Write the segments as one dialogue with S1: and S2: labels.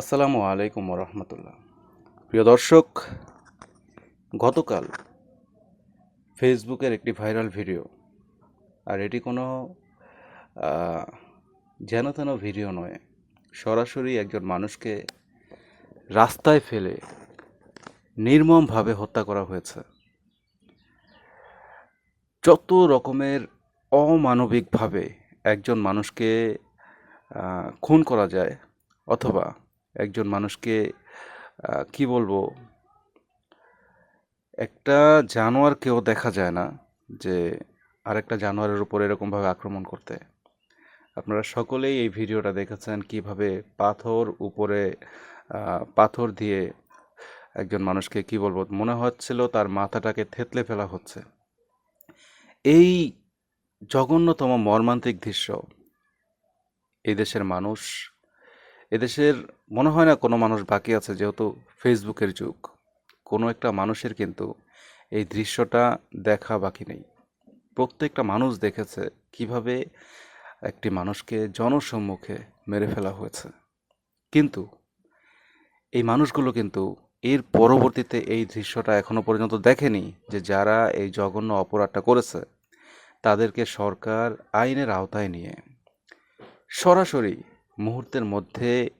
S1: আসসালামু আলাইকুম রহমতুল্লাহ প্রিয় দর্শক, গতকাল ফেসবুকের একটি ভাইরাল ভিডিও, আর এটি কোনো যেন তেন ভিডিও নয়, সরাসরি একজন মানুষকে রাস্তায় ফেলে নির্মমভাবে হত্যা করা হয়েছে। যত রকমের অমানবিকভাবে একজন মানুষকে খুন করা যায়, অথবা একজন মানুষকে কি বলব? একটা জানোয়ারকেও দেখা যায় না যে আরেকটা জানোয়ারের উপর এরকমভাবে আক্রমণ করতে। আপনারা সকলেই এই ভিডিওটা দেখেছেন কীভাবে পাথর উপরে পাথর দিয়ে একজন মানুষকে কি বলব? মনে হচ্ছিল তার মাথাটাকে থেতলে ফেলা হচ্ছে। এই জঘন্যতম মর্মান্তিক দৃশ্য, এই দেশের মানুষ এদেশের মনে হয় না কোনো মানুষ বাকি আছে, যেহেতু ফেসবুকের যুগ। কোনো একটা মানুষের কিন্তু এই দৃশ্যটা দেখা বাকি নেই। প্রত্যেকটা মানুষ দেখেছে কীভাবে একটি মানুষকে জনসম্মুখে মেরে ফেলা হয়েছে। কিন্তু এই মানুষগুলো কিন্তু এর পরবর্তীতে এই দৃশ্যটা এখনও পর্যন্ত দেখেনি যে যারা এই জঘন্য অপরাধটা করেছে, তাদেরকে সরকার আইনের আওতায় নিয়ে সরাসরি মুহূর্তের মধ্যে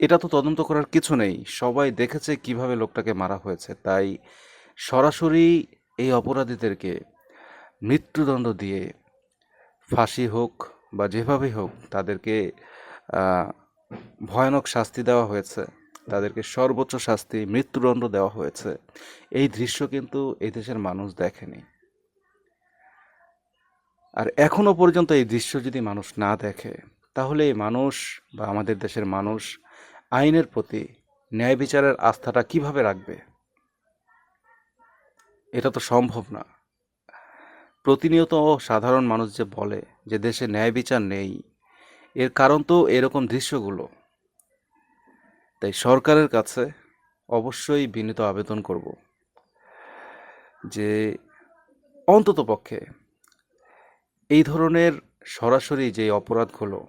S1: এটা তো তদন্ত করার কিছু নেই। সবাই দেখেছে কীভাবে লোকটাকে মারা হয়েছে। তাই সরাসরি এই অপরাধীদেরকে মৃত্যুদণ্ড দিয়ে ফাঁসি হোক বা যেভাবেই হোক তাদেরকে ভয়ানক শাস্তি দেওয়া হয়েছে। তাদেরকে সর্বোচ্চ শাস্তি, মৃত্যুদণ্ড দেওয়া হয়েছে। এই দৃশ্য কিন্তু এই দেশের মানুষ দেখেনি। আর এখনও পর্যন্ত এই দৃশ্য যদি মানুষ না দেখে তাহলে এই মানুষ বা আমাদের দেশের মানুষ আইনের প্রতি ন্যায় বিচারের আস্থাটা কীভাবে রাখবে? এটা তো সম্ভব না। প্রতিনিয়ত সাধারণ মানুষ যে বলে যে দেশে ন্যায় বিচার নেই, এর কারণ তো এরকম দৃশ্যগুলো। তাই সরকারের কাছে অবশ্যই বিনীত আবেদন করব যে অন্ততপক্ষে এই ধরনের সরাসরি যে অপরাধগুলো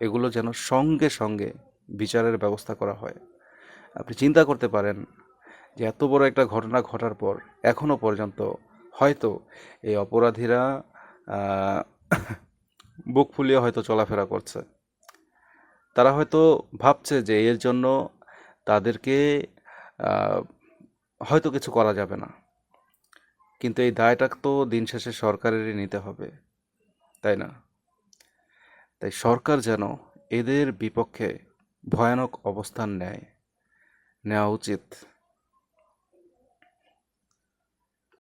S1: এগুলো যেন সঙ্গে সঙ্গে বিচারের ব্যবস্থা করা হয়। আপনি চিন্তা করতে পারেন যে এত বড় একটা ঘটনা ঘটার পর এখনও পর্যন্ত হয়তো এই অপরাধীরা বুক ফুলিয়ে হয়তো চলাফেরা করছে। তারা হয়তো ভাবছে যে এর জন্য তাদেরকে হয়তো কিছু করা যাবে না। কিন্তু এই দায়টা তো দিন শেষে সরকারেরই নিতে হবে, তাই না? তাই সরকার যেন এদের বিপক্ষে ভয়ানক অবস্থান নেয়। নেওয়া উচিত।